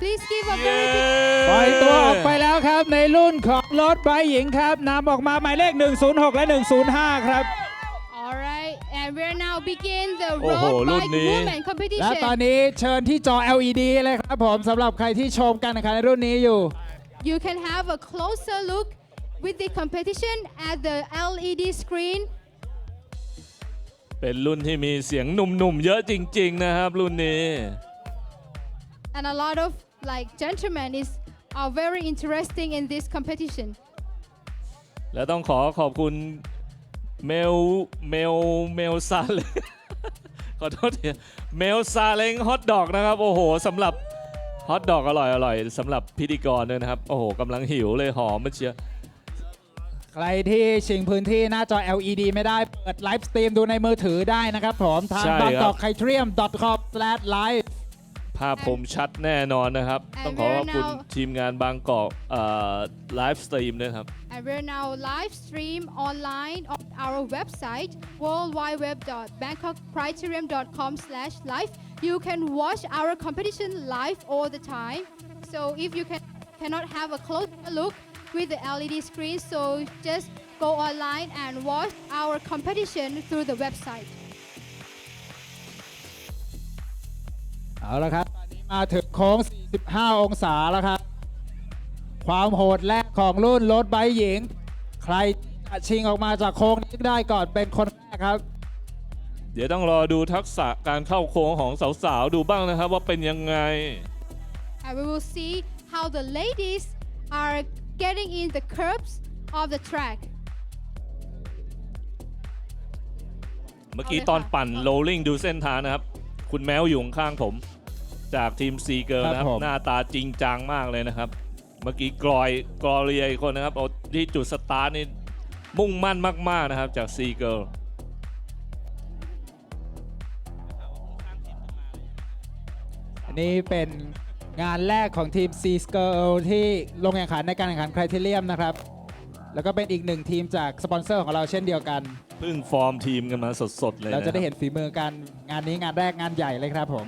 Please give a เย้ very big ปล่อยตัวออกไปแล้วครับในรุ่นของรถไบค์หญิงครับนำออกมาหมายเลข 106 และ 105 ครับ Alright, and we're now begin the โอ้โห road รุ่น bike นี้ women และตอน competition. นี้เชิญที่จอ LED เลยครับผมสำหรับใครที่ชมการแข่งขันในรุ่นนี้อยู่ You can have a closer look with the competition at the LED screen. เป็นรุ่นที่มีเสียงหนุ่มๆเยอะจริง ๆ นะครับ รุ่นนี้ And a lot of like gentlemen is are very interesting in this competition. และต้องขอขอบคุณเมลเมลเมลซาเลงขอโทษทีเมลซาเลงฮอทดอกนะครับ โอ้โหสำหรับฮอทดอกอร่อยอร่อยสำหรับพิธีกรด้วยนะครับ โอ้โหกำลังหิวเลยหอมมาเชียร์ใครที่ชิงพื้นที่หน้าจอ LED ไม่ได้ เปิดไลฟ์สตรีมดูในมือถือได้นะครับผม ทางใช่บางคกรัอบกไคทรียม .com/live ภาพผมชัดแน่นอนนะครับต้องขอขอบคุณทีมงานบางกอกไลฟ์สตรีมด้วยครับ And we're now live stream online on our website worldwideweb.bangkokcriterium.com/live. You can watch our competition live all the time. So if you can cannot have a close look with the LED screen, so just go online and watch our competition through the website. เอาละครับตอนนี้มาถึงโค้ง 45 องศาแล้วครับ ความโหดแรกของรุ่นรถไบค์หญิง ใครจะชิงออกมาจากโค้งนี้ได้ก่อนเป็นคนแรกครับ เดี๋ยวต้องรอดูทักษะการเข้าโค้งของสาวๆ ดูบ้างนะครับว่าเป็นยังไง And we will see how the ladies are getting in the curves of the track. เมื่อกี้เอาเลยตอนค่ะปั่นโรลลิ่งดูเส้นทางนะครับ คุณแมวอยู่ข้างๆผม จากทีมซีเกิร์นะครับ ครับผม หน้าตาจริงจังมากเลยนะครับ เมื่อกี้กรอยกรอเรียอีกคนนะครับเอาที่จุดสตาร์ทนี่มุ่งมั่นมาก ๆ นะครับ จากซีเกิร์อันนี้เป็นงานแรกของทีม C Girl ที่ลงแข่งขันในการแข่งขัน Criterium นะครับ แล้วก็เป็นอีกหนึ่งทีมจากสปอนเซอร์ของเราเช่นเดียวกันเพิ่งฟอร์มทีมกันมาสดๆเลยเรานะจะได้คเห็รับนฝีมือกันงานนี้งานแรกงานใหญ่เลยครับผม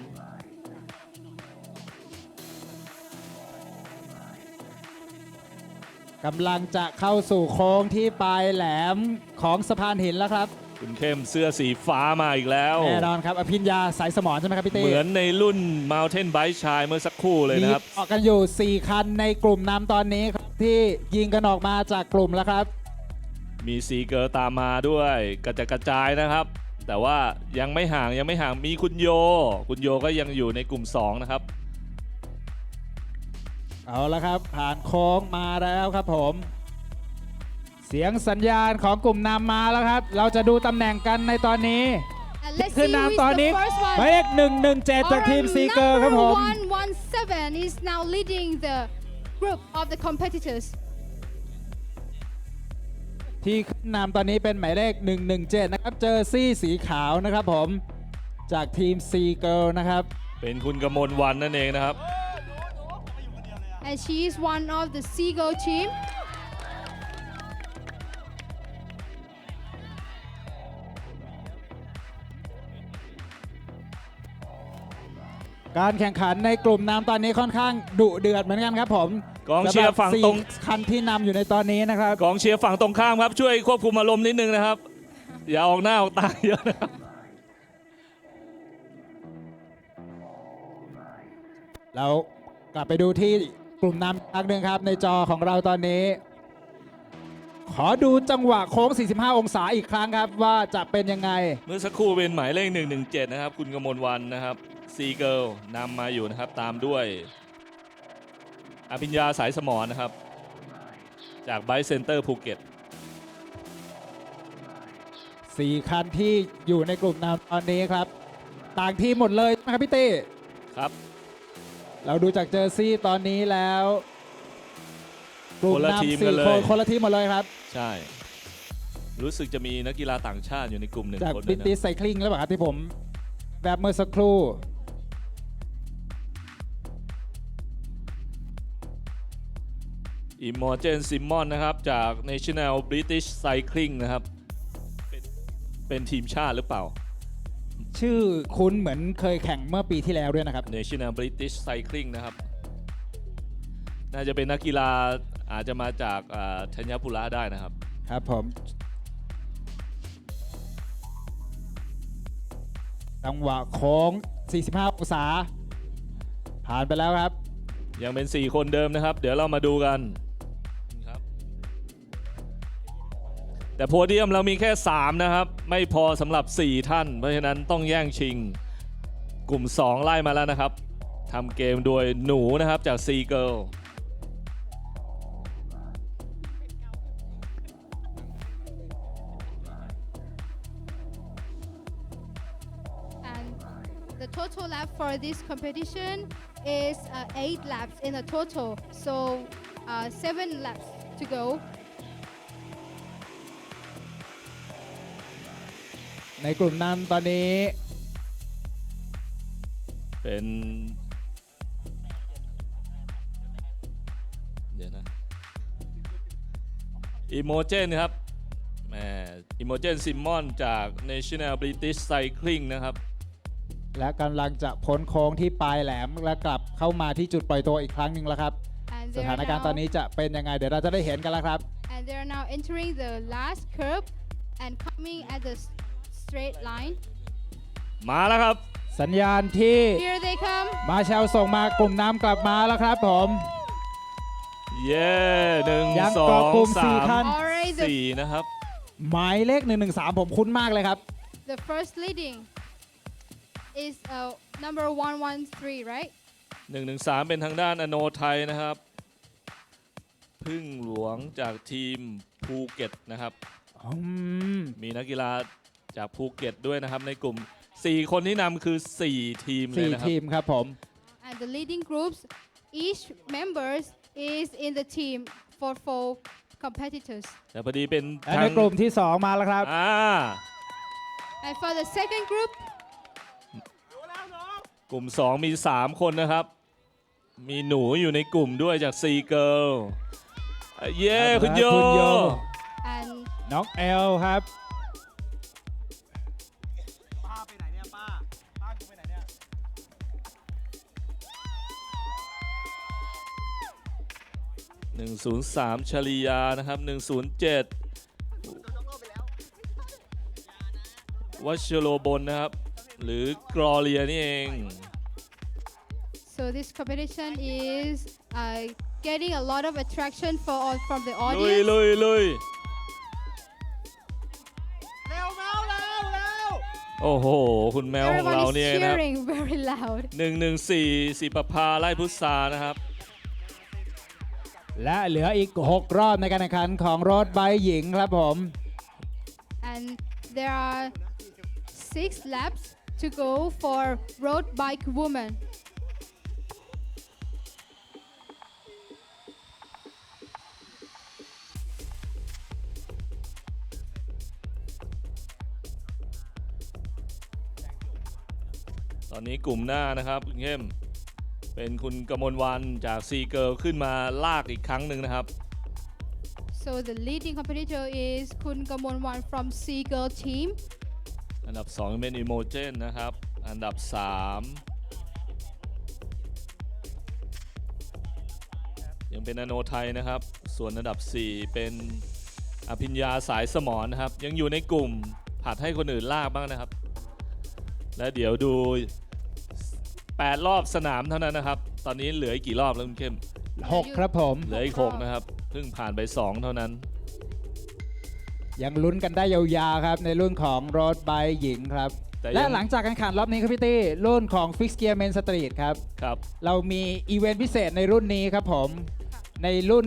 กำลังจะเข้าสู่โค้งที่ปลายแหลมของสะพานหินแล้วครับ คุณเข้มเสื้อสีฟ้ามาอีกแล้ว แน่นอนครับ อภิญญาสายสมรใช่ไหมครับพี่เต้เหมือนในรุ่น Mountain Bike ชายเมื่อสักครู่เลยมีนะครับออกกันอยู่ 4 คันในกลุ่มนำตอนนี้ครับ ที่ยิงกันออกมาจากกลุ่มแล้วครับ มีซีเกิร์ตามมาด้วยกระจดกระจายนะครับ แต่ว่ายังไม่ห่างยังไม่ห่างมีคุณโย คุณโยก็ยังอยู่ในกลุ่ม 2 นะครับ เอาละครับ ผ่านโค้งมาแล้วครับผม เสียงสัญญาณของกลุ่มนำมาแล้วครับ เราจะดูตำแหน่งกันในตอนนี้ And let's ขึ้น see who is นำตอนนี้ the first หมาย one. เลข117 จากทีม Our ซีเกอร์ครับผม number 117 is now leading the group of the competitors. ที่ขึ้นนำตอนนี้เป็นหมายเลข 117 นะครับ เจอซี่สีขาวนะครับผม จากทีม C Girl นะครับ เป็นคุณกมลวันนั่นเองนะครับ And she is one of the Seagull team. การแข่งขันในกลุ่มนำตอนนี้ค่อนข้างดุเดือดเหมือนกันครับผมกองเชียร์ฝั่งตรงสำหบสี่คันที่นำอยู่ในตอนนี้นะครับกองเชียร์ฝั่งตรงข้ามครับช่วยควบคุมอารมณ์นิดนึงนะครับ อย่าออกหน้าออกตาเยอะนะครับเรากลับไปดูที่กลุ่มนำอีกครั้งหนึ่งครับ ในจอของเราตอนนี้ ขอดูจังหวะโค้ง 45 องศาอีกครั้งครับ ว่าจะเป็นยังไง เมื่อสักครู่เป็นหมายเลข 117 นะครับ คุณกมลวันนะครับ ซีเกิลนำมาอยู่นะครับตามด้วยอภิญญาสายสมรนะครับ จากไบเซนเตอร์ภูเก็ต4คันที่อยู่ในกลุ่มนำตอนนี้ครับ ต่างทีมหมดเลยใช่ไหมครับพี่เต้ครับ เราดูจากเจอร์ซี่ตอนนี้แล้วกลุ่มคนละทีมนำกันสี่เลย คนคนละทีมหมดเลยครับ ใช่ รู้สึกจะมีนักกีฬาต่างชาติอยู่ในกลุ่มหนึ่งจากคนบิด้วยตนะติไซคลิงแล้วเปล่าครับที่ผมแบบเมื่อสักครู่ อิมมอร์เจนซิมมอนนะครับ จาก National British Cycling นะครับ เป็นเป็นทีมชาติหรือเปล่า ชื่อคุ้นเหมือนเคยแข่งเมื่อปีที่แล้วด้วยนะครับ National British Cycling นะครับ น่าจะเป็นนักกีฬาอาจจะมาจากอ่าธัญบุระได้นะครับ ครับผม จังหวะโค้ง 45 องศา ผ่านไปแล้วครับ ยังเป็น 4 คนเดิมนะครับ เดี๋ยวเรามาดูกัน แต่โพเดียมเรามีแค่ 3 นะครับ ไม่พอสำหรับ 4 ท่าน เพราะฉะนั้นต้องแย่งชิง กลุ่ม 2 ไล่มาแล้วนะครับทำเกมโดยหนูนะครับจาก C Girl And the total lap for this competition is uh, eight laps in a total. So uh, seven laps to go. ในกลุ่มนั้นตอนนี้ เป็นเดี๋ยวนะอิโมเจนครับแหมอิโมเจนซิมมอนจาก National British Cycling นะครับ และกำลังจะพ้นโค้งที่ปลายแหลมและกลับเข้ามาที่จุดปล่อยตัวอีกครั้งหนึ่งแล้วครับ And ส they ถา are นการณ์ตอน now, นี้จะเป็นยังไง เดี๋ยวเราจะได้เห็นกันแล้วครับ and they are now entering the last curve and coming at the s- straight line. มาแล้วครับ สัญญาณที่ Here they come. มาเชลส่งมากลุ่มน้ำกลับมาแล้วครับผม เย้หนึ่งยังสอเกาะงกลุ่มสาสี่มท่าน Already the, สี่นะครับ หมายเลข 113 ผมคุ้นมากเลยครับ the first leading is uh, number 113, right? หนึ่งหนึ่งสามเป็นทางด้านอโนไทยนะครับ พึ่งหลวงจากทีมภูเก็ตนะครับ อืม มีนักกีฬา จากภูเก็ตด้วยนะครับในกลุ่ม 4 คนที่นำคือ 4 ทีมเลยสี่นะครับทีมครับผม And the leading groups, each members is in the team for four competitors. แต่พอดีเป็นและทาในงกลุ่มที่ 2 มาแล้วครับ อ่า And for the second group, กลุ่ม 2 มี 3 คนนะครับ มีหนูอยู่ในกลุ่มด้วยจาก C Girl อะเย้ คุณโย คุณโย and น้องเอลครับ ปไหนเนี่ยป้า ป้ากูไปไหนเนี่ย 103ชลียานะครับ 107วัชโรบนนะครับ หรือกรอเลียนี่เอง so this competition is uh, getting a lot of attraction for from the ลุย audience. ลุยลุย โอ้โห คุณแมวของเรา Everyone เนี่ย is นะครับ cheering very loud. 114สีประภาไล่พุทธานะครับ และเหลืออีก 6 รอบในการแข่งขันของรถไบค์หญิงครับผม And there are six laps to go for road bike woman. ตอนนี้กลุ่มหน้านะครับคุณเข้มเป็นคุณกมลวันจากซีเกิลขึ้นมาลากอีกครั้งหนึ่งนะครับ So the leading competitor is Kun Gamonwan from Seagull team. อันดับ 2 เป็นอิโมเจนนะครับ อันดับ 3 ยังเป็นอโนไทยนะครับ ส่วนอันดับ 4 เป็นอภิญญาสายสมอนนะครับ ยังอยู่ในกลุ่มผัดให้คนอื่นลากบ้างนะครับ และเดี๋ยวดู 8 รอบสนามเท่านั้นนะครับ ตอนนี้เหลืออีกกี่รอบแล้วคุณเข้ม6ครับผม เหลืออีก6นะครับเพิ่งผ่านไป 2 เท่านั้น ยังลุ้นกันได้ยาวๆครับ ในรุ่นของรถไบค์หญิงครับ แต่และยังหลังจากการแข่งขันรอบนี้ครับพี่ตี้รุ่นของ Fix Gear Main Street ครับ ครับ เรามีอีเวนต์พิเศษในรุ่นนี้ครับผม ในรุ่น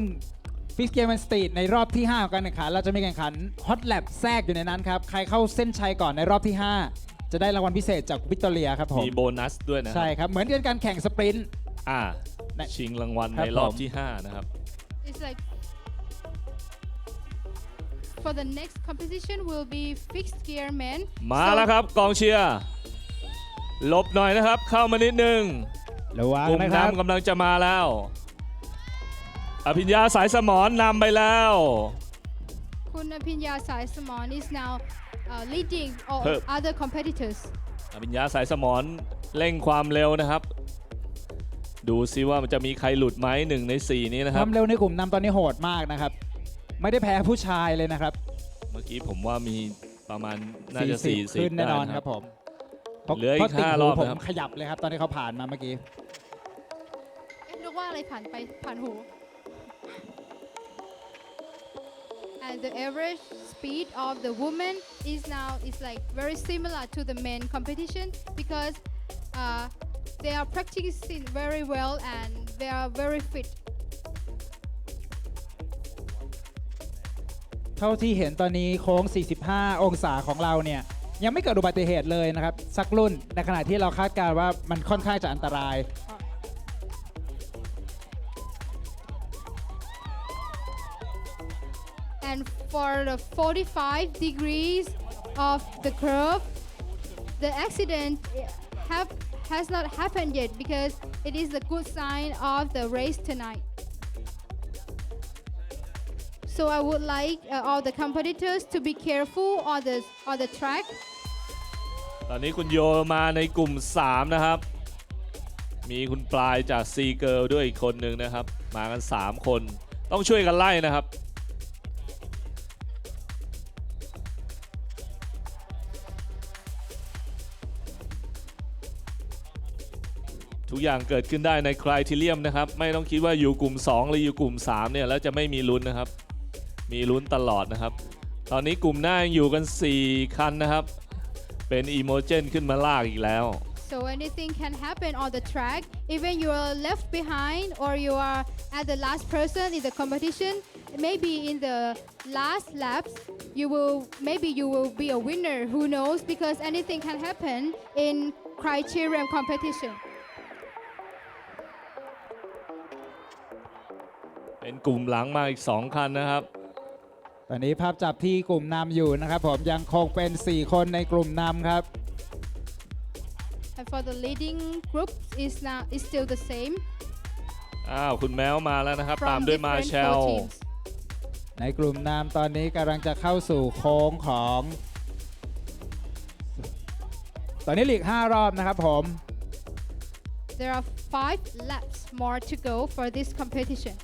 Fix Gear Main Street ในรอบที่ 5 ของการแข่งขัน เราจะมีแข่งขัน Hot Lap แทรกอยู่ในนั้นครับ ใครเข้าเส้นชัยก่อนในรอบที่ 5 จะได้รางวัลพิเศษจากวิกตอเรียครับผม มีโบนัสด้วยนะครัใช่ครับ เหมือนกันการแข่งสปรินต์ อ่าในชิงรางวัลครับในรอบผม ที่ 5 นะครับ It's like for the next competition will be fixed gear men. มา So แล้วครับกองเชียร์หลบหน่อยนะครับ เข้ามานิดนึงระวังกลุ่มนะครับนำกำลังจะมาแล้ว อภิญญาสายสมอนนำไปแล้ว Kun Apinya Sai Samon is now uh, leading all Herb. other competitors. อภิญญาสายสมอนเร่งความเร็วนะครับ ดูซิว่ามันจะมีใครหลุดไหมหนึ่งใน4นี้นะคครัวาบ มเร็วในกลุ่มนำตอนนี้โหดมากนะครับ ไม่ได้แพ้ผู้ชายเลยนะครับเมื่อกี้ผมว่ามีประมาณน่าจะ40 40ขึ้นแน่นอนได้ครับผมเพราะเหลืออีกเพราะติ่งห้าหูรอบผมนะครับขยับเลยครับ ตอนที่เขาผ่านมาเมื่อกี้ เอ๊ะนึกว่าอะไรผ่านไปผ่านหู and the average speed of the woman is now is like very similar to the men competition because uh, they are practicing very well and they are very fit เท่าที่เห็นตอนนี้โค้ง 45 องศาของเราเนี่ย ยังไม่เกิดอุบัติเหตุเลยนะครับ สักรุ่นในขณะที่เราคาดการณ์ว่ามันค่อนข้างจะอันตราย for the 45 degrees of the curve the accident have has not happened yet because it is a good sign of the race tonight so i would like uh, all the competitors to be careful on the on the track ตอนนี้คุณโยมาในกลุ่ม 3 นะครับ มีคุณปลายจากซีเกิลด้วยอีกคนหนึ่งนะครับ มากัน 3 คน ต้องช่วยกันไล่นะครับ ทุกอย่างเกิดขึ้นได้ในคลายทีเลียมนะครับไม่ต้องคิดว่าอยู่กลุ่ม 2 หรืออยู่กลุ่ม 3 เนี่ยแล้วจะไม่มีลุ้นนะครับ มีลุ้นตลอดนะครับ ตอนนี้กลุ่มหน้ายังอยู่กัน 4 คันนะครับ เป็นอีโมเจนขึ้นมาลากอีกแล้ว so anything can happen on the track even you are left behind or you are at the last person in the competition maybe in the last laps you will maybe you will be a winner who knows because anything can happen in criterium competition เป็นกลุ่มหลังมาอีก 2 คันนะครับ ตอนนี้ภาพจับที่กลุ่มนำอยู่นะครับ ผมยังคงเป็น 4 คนในกลุ่มนำครับ and for the leading group is now is still the same อ้าว คุณแมวมาแล้วนะครับ ตาม from ด้วยมา different เชล four teams ในกลุ่มนำตอนนี้กำลังจะเข้าสู่โค้งของ ตอนนี้หลีก 5 รอบนะครับผม there are five laps more to go for this competition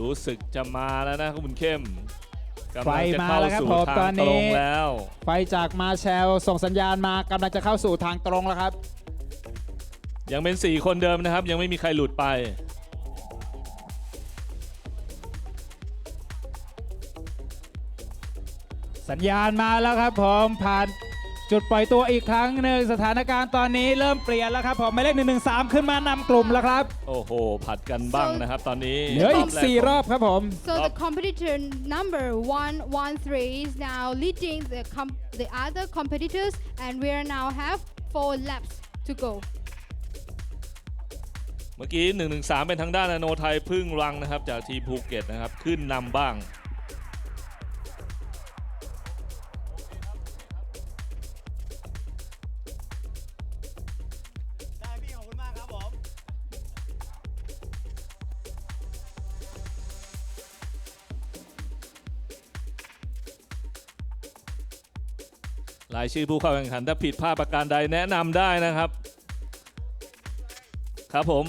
รู้สึกจะมาแล้วนะคุณเข้มกำไฟลังจะมาเข้าแล้วครับสู่ผมทาตองนตนี้รงแล้ว ไฟจากมาแชลส่งสัญญาณมากำลังจะเข้าสู่ทางตรงแล้วครับ ยังเป็น 4 คนเดิมนะครับ ยังไม่มีใครหลุดไป สัญญาณมาแล้วครับผมผ่าน จุดปล่อยตัวอีกครั้งหนึ่งสถานการณ์ตอนนี้เริ่มเปลี่ยนแล้วครับผมหมายเลข113ขึ้นมานำกลุ่มแล้วครับ โอ้โห ผัดกันบ้างนะครับตอนนี้เหลืออีกแร4รอบครับผม So Up. the competitor number one one three is now leading the com- the other competitors, and we are now have four laps to go. เมื่อกี้113เป็นทางด้านอโนไทยพึ่งรังนะครับ จากทีมภูเก็ตนะครับ ขึ้นนำบ้างายชื่อผู้เข้าแข่งขันถ้าผิดพลาดประการใดแนะนำได้นะครับ ครับผม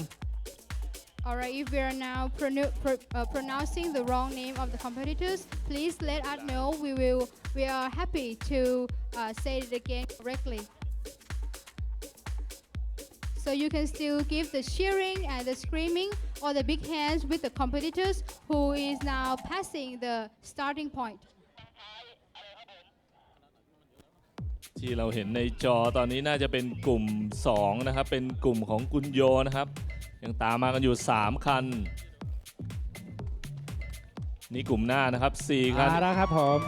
Alright, if we are now pronou- pro- uh, pronouncing the wrong name of the competitors, please let us know. We will. We are happy to uh, say it again correctly. So you can still give the cheering and the screaming or the big hands with the competitors who is now passing the starting point. ที่เราเห็นในจอตอนนี้น่าจะเป็นกลุ่ม 2 นะครับ เป็นกลุ่มของกุญโยนะครับ ยังตามมากันอยู่ 3 คัน นี่กลุ่มหน้านะครับ 4 คัน มาแล้วครับผม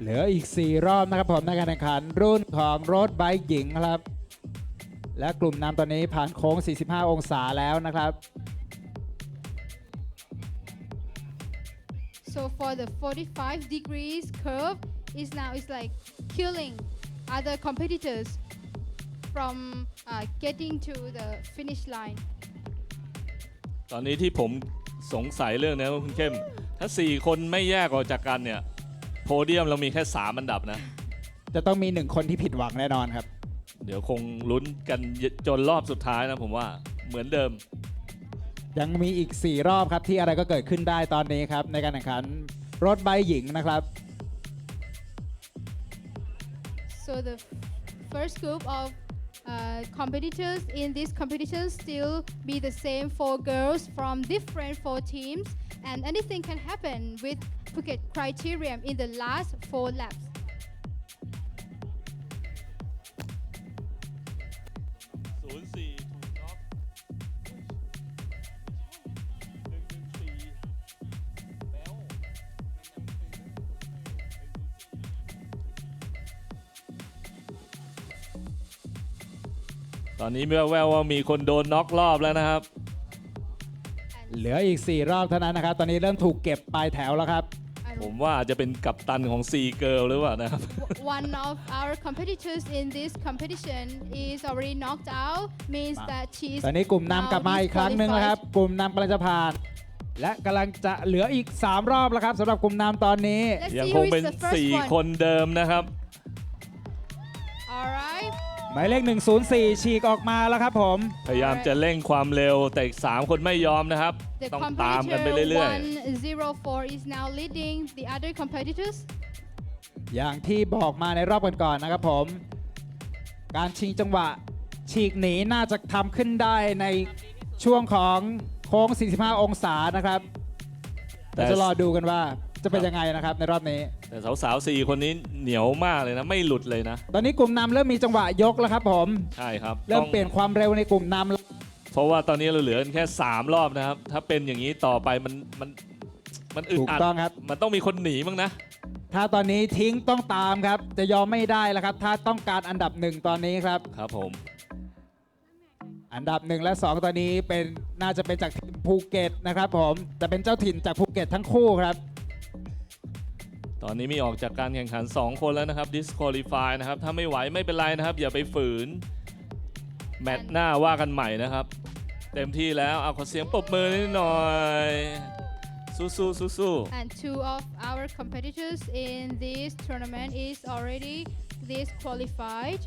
เหลืออีก 4 รอบนะครับผมในการแข่งขันรุ่นของรถไบค์หญิงครับ และกลุ่มนำตอนนี้ผ่านโค้ง 45 องศาแล้วนะครับ So for the 45 degrees curve is now is like killing other competitors from uh, getting to the finish line. ตอนนี้ที่ผมสงสัยเรื่องนี้ว่าคุณเข้ม ถ้า 4 คนไม่แยกออกจากกันเนี่ย โพเดียมเรามีแค่ 3 อันดับนะ จะต้องมีหนึ่งคนที่ผิดหวังแน่นอนครับ เดี๋ยวคงลุ้นกันจนรอบสุดท้ายนะผมว่าเหมือนเดิม ยังมีอีก 4 รอบครับที่อะไรก็เกิดขึ้นได้ตอนนี้ครับ ในการแข่งขันรถใบหญิงนะครับ So the first group of uh, competitors in this competition still be the same four girls from different four teams, and anything can happen with Phuket criterion in the last four laps. ตอนนี้แววๆว่ามีคนโดนน็อกรอบแล้วนะครับ เหลืออีก 4 รอบเท่านั้นนะครับ ตอนนี้เริ่มถูกเก็บปลายแถวแล้วครับ And ผมว่าอาจจะเป็นกัปตันของซีเกิลหรือเปล่านะครับ one of our competitors in this competition is already knocked out, means that she is ตอนนี้กลุ่มนำกลับมาอีกครั้งหนึ่งนะครับ กลุ่มนำกำลังจะผ่าน และกำลังจะเหลืออีก 3 รอบแล้วครับสำหรับกลุ่มนำตอนนี้ Let's ยัง see ค who ง is เป็น the first 4 one. คนเดิมนะครับ All right. หมายเลข 104 ฉีกออกมาแล้วครับผม พยายามจะเร่งความเร็วแต่อีก3คนไม่ยอมนะครับ The ต้องตามกันไป competitor เรื่อย 104 is now leading the other competitors. อย่างที่บอกมาในรอบก่อนๆนะครับผม การชิงจังหวะ ฉีกหนีน่าจะทำขึ้นได้ในช่วงของโค้ง 45 องศานะครับๆ แต่จะรอดูกันว่าจะเป็นยังไงนะครับในรอบนี้ แต่สาวๆ4คนนี้เหนียวมากเลยนะ ไม่หลุดเลยนะ ตอนนี้กลุ่มนำเริ่มมีจังหวะยกแล้วครับผมใช่ครับเริ่มต้องเปลี่ยนความเร็วในกลุ่มนำแล้วเพราะว่าตอนนี้เราเหลือกันแค่ 3 รอบนะครับ ถ้าเป็นอย่างนี้ต่อไปมันมันมันอึดถูกอัดต้องครับ มันต้องมีคนหนีบ้างนะถ้าตอนนี้ทิ้งต้องตามครับ จะยอมไม่ได้แล้วครับ ถ้าต้องการอันดับหนึ่งตอนนี้ครับ ครับผม อันดับหนึ่งและ2ตอนนี้เป็นน่าจะเป็นจากทีมภูเก็ตนะครับผมจะเป็นเจ้าถิ่นจากภูเก็ตทั้งคู่ครับ ตอนนี้มีออกจากการแข่งขัน 2 คนแล้วนะครับ disqualify นะครับ ถ้าไม่ไหวไม่เป็นไรนะครับ อย่าไปฝืน แมตช์หน้าว่ากันใหม่นะครับ เต็มที่แล้วเอาขอเสียงปรบมือนิดหน่อย สู้ๆสู้ๆ And two of our competitors in this tournament is already disqualified.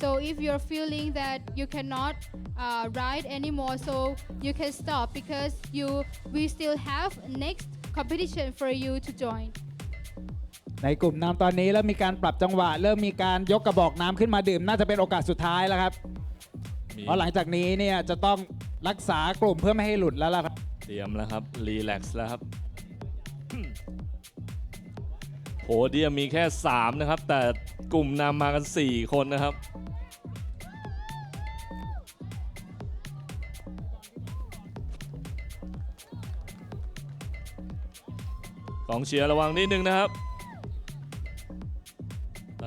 So if you're feeling that you cannot uh, ride anymore, so you can stop because you we still have next competition for you to join. ในกลุ่มนำตอนนี้เริ่มมีการปรับจังหวะ เริ่มมีการยกกระบอกน้ำขึ้นมาดื่ม น่าจะเป็นโอกาสสุดท้ายแล้วครับ มีเพราะหลังจากนี้เนี่ยจะต้องรักษากลุ่มเพื่อไม่ให้หลุดแล้วล่ะครับ เตรียมแล้วครับ รีแลกซ์แล้วครับโพเดียมมีแค่ 3 นะครับ แต่กลุ่มนำมากัน 4 คนนะครับกองเชียร์ระวังนิดนึงนะครับตอ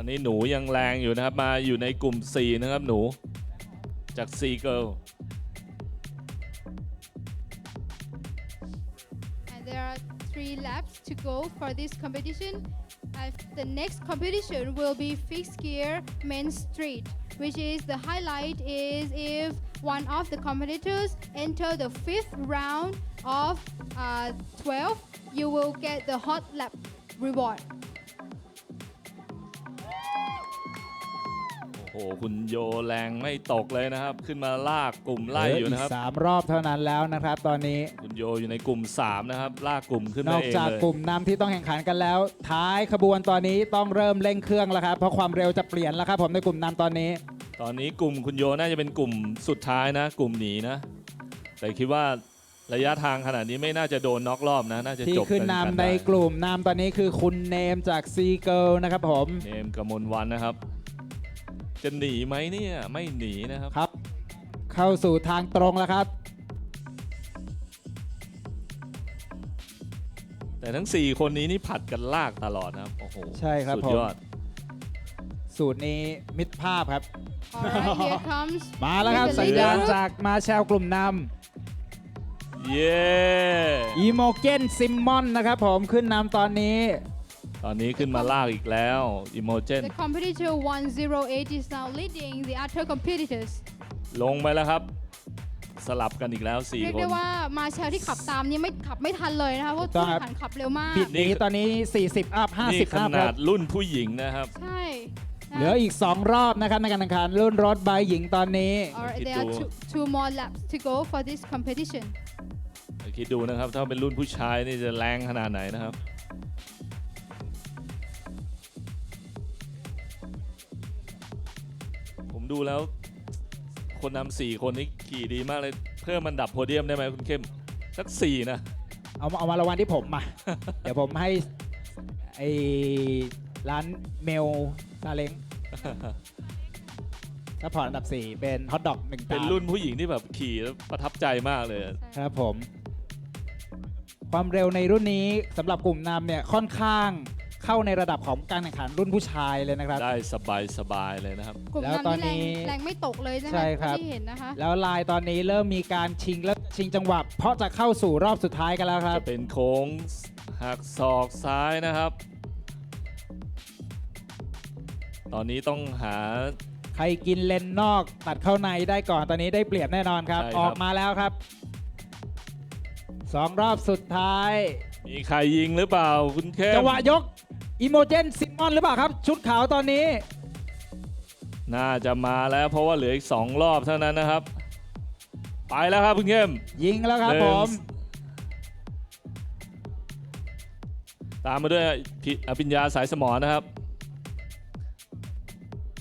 นี้หนูยังแรงอยู่นะครับ มาอยู่ในกลุ่ม 4 นะครับหนู จาก4 Girl And there are three laps to go for this competition. Uh, the next competition will be fixed gear main street, which is the highlight is if one of the competitors enter the fifth round of uh, 12, you will get the hot lap reward. คุณโยแรงไม่ตกเลยนะครับ ขึ้นมาลากกลุ่มไล่อยู่นะครับเหลืกสามรอบเท่านั้นแล้วนะครับ ตอนนี้คุณโยอยู่ในกลุ่ม 3 นะครับ ลากกลุ่มขึ้นนมาอกเองจากเลยกลุ่มนำที่ต้องแข่งขันกันแล้ว ท้ายขบวนตอนนี้ต้องเริ่มเร่งเครื่องแล้วครับเพราะความเร็วจะเปลี่ยนแล้วครับผมในกลุ่มนำตอนนี้ ตอนนี้กลุ่มคุณโยน่าจะเป็นกลุ่มสุดท้ายนะ กลุ่มหนีนะ แต่คิดว่าระยะทางขนาดนี้ไม่น่าจะโดนน็อกรอบนะ น่าจะที่จบขึ้นกันำได้ในกลุ่มนำตอนนี้คือคุณเนมจากซีเกิลนะครับผม เนมกมลวันนะครับ จะหนีไหมเนี่ยไม่หนีนะครับครับ เข้าสู่ทางตรงแล้วครับ แต่ทั้ง 4 คนนี้นี่ผัดกันลากตลอดนะครับโอ้โหใช่ครับสุดผม ยอด สูตรนี้มิตรภาพครับ All right, here comes มาแล้วครับ with the สัญ leader ญาณ group. จากมาแชลกลุ่มนเย้ำอีโมเกนซิมมอนนะครับผมขึ้นนำตอนนี้ ตอนนี้ขึ้นมาลากอีกแล้วอิโมเจน The competitor 108 is now leading the other competitors. ลงไปแล้วครับ สลับกันอีกแล้ว เรียก4 คน ได้ว่ามาเชลที่ขับตามนี่ไม่ขับไม่ทันเลยนะคะเพราะต้ผู้องครับ แข่งขันขับเร็วมาก ผิดหนีตอนนี้ 40 อัพ นี่50 ขอัพคนารัดบรุ่นผู้หญิงนะครับ ใช่นะ เหลืออีก 2 รอบนะครับในการแข่งขันรุ่นรถไบค์หญิงตอนนี้ Alright, there are คิดดู two, two more laps to go for this competition คิดดูนะครับ ถ้าเป็นรุ่นผู้ชายนี่จะแรงขนาดไหนนะครับ ดูแล้วคนนำสี่คนนี้ขี่ดีมากเลย เพิ่มมันดับโพเดียมได้ไหมคุณเข้มสักสี่นะ เอามาเอามารางวัลที่ผมมา เดี๋ยวผมให้ไอ้ร้านเมลซาเล้งก็พอร์ตอันดับ 4 เป็นฮอทดอกหนึ่งเป็นตารุ่นผู้หญิงที่แบบขี่แล้วประทับใจมากเลยครับผม ความเร็วในรุ่นนี้สำหรับกลุ่มนำเนี่ยค่อนข้าง เข้าในระดับของการแข่งขันรุ่นผู้ชายเลยนะครับ ได้สบายสบายเลยนะครับ กลุ่มแล้วนำตอนนี่นี้แรงแรงไม่ตกเลยนะคะใช่ครับ ที่เห็นนะคะ แล้วลายตอนนี้เริ่มมีการชิงและชิงจังหวะ เพราะจะเข้าสู่รอบสุดท้ายกันแล้วครับ จะเป็นโค้งหักศอกซ้ายนะครับ ตอนนี้ต้องหา ใครกินเลนนอกตัดเข้าในได้ก่อนตอนนี้ได้เปรียบแน่นอนครับ ใช่ครับ ออกมาแล้วครับสองรอบสุดท้ายมีใครยิงหรือเปล่าคุณเข้มจังหวะยก อิโมเจนซิมอนหรือเปล่าครับ ชุดขาวตอนนี้ น่าจะมาแล้วเพราะว่าเหลืออีก 2 รอบเท่านั้นนะครับ ไปแล้วครับคุณเข้มยิงแล้วครับหนึ่งผม ตามมาด้วยพิอภิญญาสายสมอนะครับ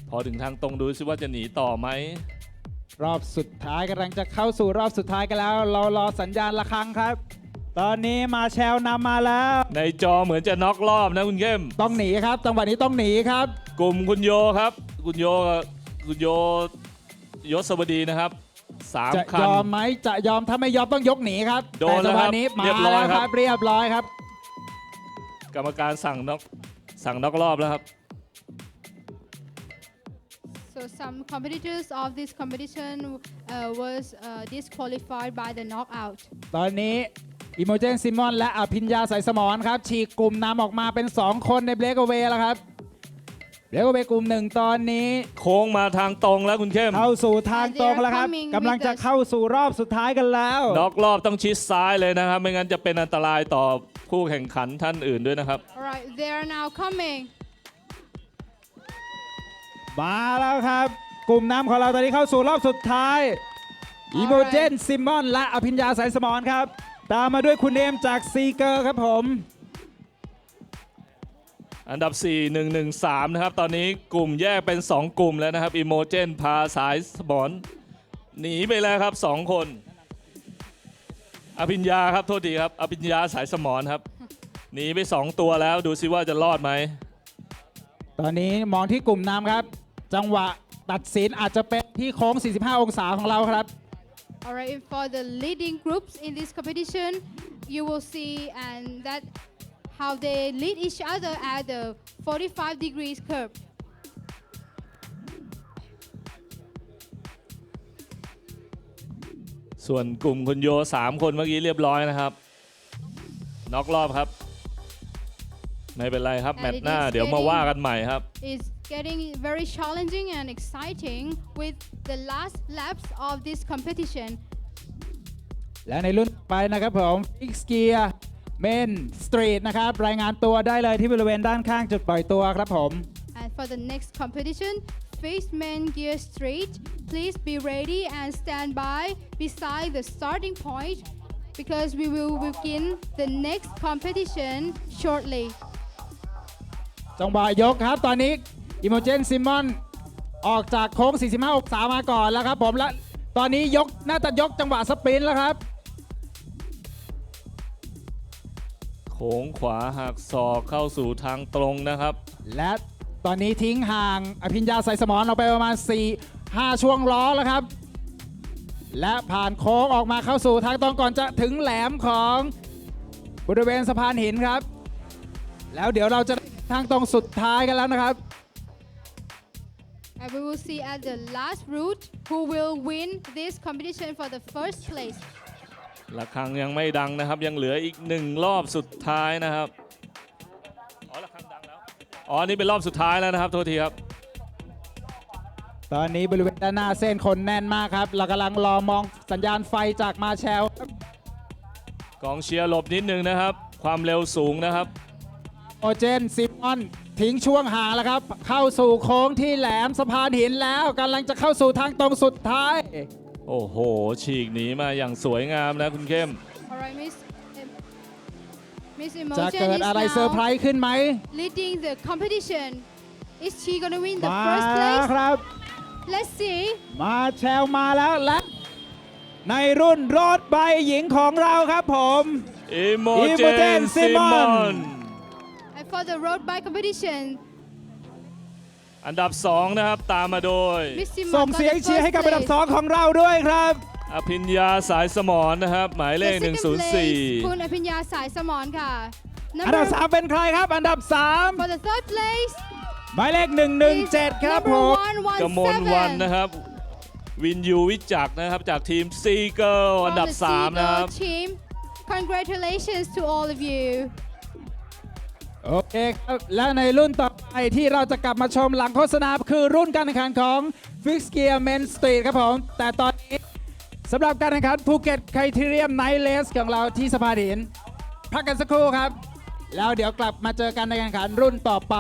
พอถึงทางตรงดูซิว่าจะหนีต่อไหม รอบสุดท้ายกำลังจะเข้าสู่รอบสุดท้ายกันแล้ว เรารอสัญญาณระฆังครับ ตอนนี้มาแชลนำมาแล้ว ในจอเหมือนจะน็อกรอบนะคุณเข้มต้องหนีครับจังหวะนี้ต้องหนีครับ กลุ่มคุณโยครับ คุณโยกับคุณโยยศวดีนะครับสามจะคัน ยอมไหมจะยอมถ้าไม่ยอมต้องยกหนีครับโดแต่นแล้วจังหครัวะบนี้มาเรียบร้อยแล้วคครัรับ บเรียบร้อยครับ กรรมการสั่งน็อกสั่งน็อกรอบแล้วครับ so some competitors of this competition uh, was uh, disqualified by the knockout ตอนนี้ อิโมเจนซิมอนและอภิญญาสายสมอนครับ ฉีกกลุ่มนำออกมาเป็น 2 คนในเบรกเวแล้วครับเบรกเวกลุ่มหนึ่งตอนนี้ โค้งมาทางตรงแล้วคุณเข้มเข้าสู่ทางตรงแล้วครับ And they are coming กำลังจะ with the- เข้าสู่รอบสุดท้ายกันแล้วน็อกรอบต้องชิดซ้ายเลยนะครับ ไม่งั้นจะเป็นอันตรายต่อผู้แข่งขันท่านอื่นด้วยนะครับ alright they are now coming มาแล้วครับ กลุ่มนำของเราตอนนี้เข้าสู่รอบสุดท้ายอีโมเจนซิมอนและอภิญญาสายสมอนครับ ตามมาด้วยคุณเอมจากซีเกอร์ครับผม อันดับ 4 1 1 3 นะครับ ตอนนี้กลุ่มแยกเป็น 2 กลุ่มแล้วนะครับอิโมเจนพาสายสมอนหนีไปแล้วครับ 2 คน อภิญญาครับ โทษทีครับ อภิญญาสายสมอนครับ หนีไป 2 ตัวแล้วดูซิว่าจะรอดไหม ตอนนี้มองที่กลุ่มนำครับ จังหวะตัดสินอาจจะเป็นที่โค้ง 45 องศาของเราครับ alright and for the leading groups in this competition you will see and that how they lead each other at the 45 degrees curve ส่วนกลุ่มคุณโย 3 คนเมื่อกี้เรียบร้อยนะครับน็อกรอบครับ ไม่เป็นไรครับ And แมต it ช์หน้า is เดี๋ยวมา getting- ว่ากันใหม่ครับ is getting very challenging and exciting with the last laps of this competition และในรุ่นต่อไปนะครับผมฟิกเกียร์เมนสตรีทนะครับ รายงานตัวได้เลยที่บริเวณด้านข้างจุดปล่อยตัวครับผม And for the next competition, Face Man Gear Street, please be ready and stand by beside the starting point because we will begin the next competition shortly. จังหวะยกครับ ตอนนี้ อิโมเจนซิมอนออกจากโค้ง 45 องศามาก่อนแล้วครับผมและตอนนี้ยกน่าจะยกจังหวะสปรินต์แล้วครับโค้งขวาหักศอกเข้าสู่ทางตรงนะครับ และตอนนี้ทิ้งห่างอภิญญาสายสมอนออกไปประมาณ 4 5 ช่วงล้อแล้วครับ และผ่านโค้งออกมาเข้าสู่ทางตรงก่อนจะถึงแหลมของบริเวณสะพานหินครับ แล้วเดี๋ยวเราจะทางตรงสุดท้ายกันแล้วนะครับ And we will see at the last route who will win this competition for the first place. ระฆังยังไม่ดังนะครับ ยังเหลืออีกหนึ่งรอบสุดท้ายนะครับ อ๋อระฆังดังแล้ว อ๋อ นี่เป็นรอบสุดท้ายแล้วนะครับ โทษทีครับ ตอนนี้บริเวณด้านหน้าเส้นคนแน่นมากครับ เรากำลังรอมองสัญญาณไฟจากมาแชลครับกองเชียร์หลบนิดนึงนะครับ ความเร็วสูงนะครับ โอเจนซิมอน ทิ้งช่วงห่างแล้วครับ เข้าสู่โค้งที่แหลมสะพานหินแล้วกำลังจะเข้าสู่ทางตรงสุดท้าย โอ้โห ฉีกหนีมาอย่างสวยงามนะคุณเข้ม Alright, Miss um, Miss จะ Emotion เกิด is อะไรเซอร์ไพร now ส์ขึ้นไหม leading the competition. Is she gonna win the มา first แล้ว place? ครับ Let's see. มาแชลมาแล้วและ ในรุ่นรถใบหญิงของเราครับผม อิโมเจ Imogen นซิมอน Simon And for the road bike competition, อันดับ 2 นะครับ ตามมาโดย Miss Simon ส่ง got เสียง the เชียร์ให้ first กับอันดับ place. 2 ของเราด้วยครับ อภิญญาสายสมรนะครับ หมายเล The ข second place คุณ104 อภิญญาสายสมรค่ะ อันดับ Number 3เป็นใครครับ อันดับ for the third place 3หมายเลข is 117 ครับผ number ม กมลวัน117 นะครับ วินยูวิจักรนะครับ จากทีมซีเกิลอันดับ from the 3นะครับ Seagull team Congratulations to all of you โอเคครับ และในรุ่นต่อไปที่เราจะกลับมาชมหลังโฆษณาคือรุ่นการแข่งขันของ Fix Gear Men Street ครับผม แต่ตอนนี้สำหรับการแข่งขันภูเก็ตไคทีเรียมไนท์เลสของเราที่สะพานหินพักกันสักครู่ครับ แล้วเดี๋ยวกลับมาเจอกันในการแข่งขันรุ่นต่อไป